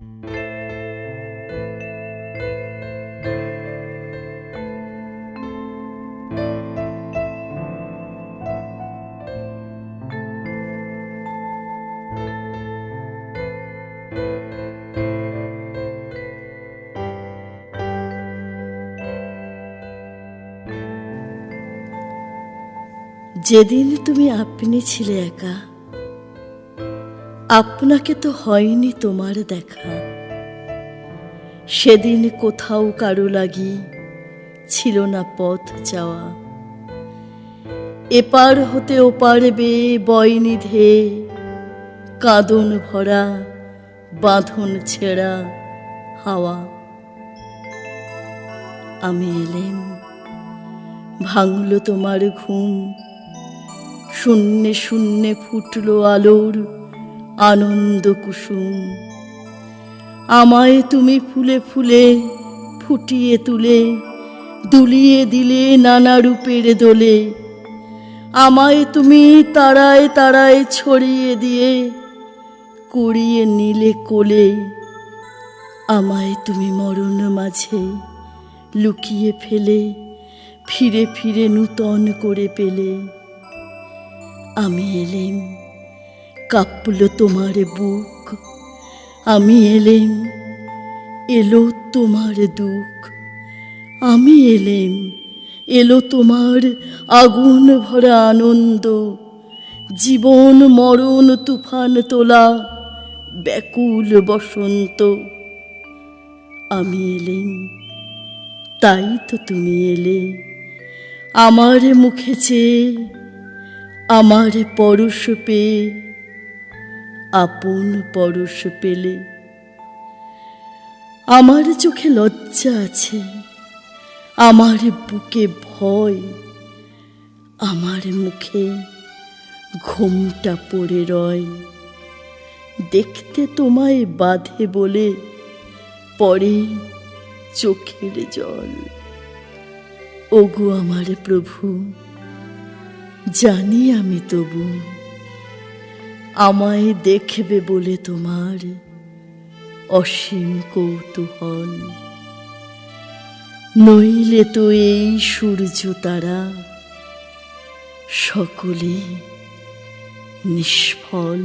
যেদিন তুমি আপনি ছিলে একা আপনাকে তো হয়নি তোমার দেখা। সেদিন কোথাও কারও লাগি ছিল না পথ যাওয়া এপার হতে ওপার বেয়ে বয়নি ধে কাঁদন ভরা, বাঁধন ছেঁড়া হাওয়া। আমি এলেম ভাঙল তোমার ঘুম, শূন্যে শূন্যে ফুটলো আলোর আনন্দ কুসুম আমায় তুমি ফুলে ফুলে ফুটিয়ে তুলে, দুলিয়ে দিলে নানা রূপের দোলে। আমায় তুমি তারায় তারায় ছড়িয়ে দিয়ে, কুড়িয়ে নিলে কোলে। আমায় তুমি মরণ মাঝে লুকিয়ে ফেলে, ফিরে ফিরে নূতন করে পেলে। আমি এলেম কাঁপল তোমার বুক। আমি এলেম, এলো তোমার দুঃখ। আমি এলেম, এলো তোমার আগুন ভরা আনন্দ। জীবন মরণ তুফান তোলা ব্যাকুল বসন্ত। আমি এলেম, তাই তো তুমি এলে। আমার মুখে চেয়ে, আমার পরশ পেয়ে আপন পরশ পেলে। আমার চোখে লজ্জা আছে, আমার বুকে ভয়, আমার মুখে ঘোমটা পড়ে রয়। দেখতে তোমায় বাঁধে বলে পরে চোখের জল। ওগো আমার প্রভু, জানি আমি তবু আমায় দেখবে বলে তোমার অসীম কৌতূহল। নইলে তো এই সূর্য তারা সকলে নিষ্ফল।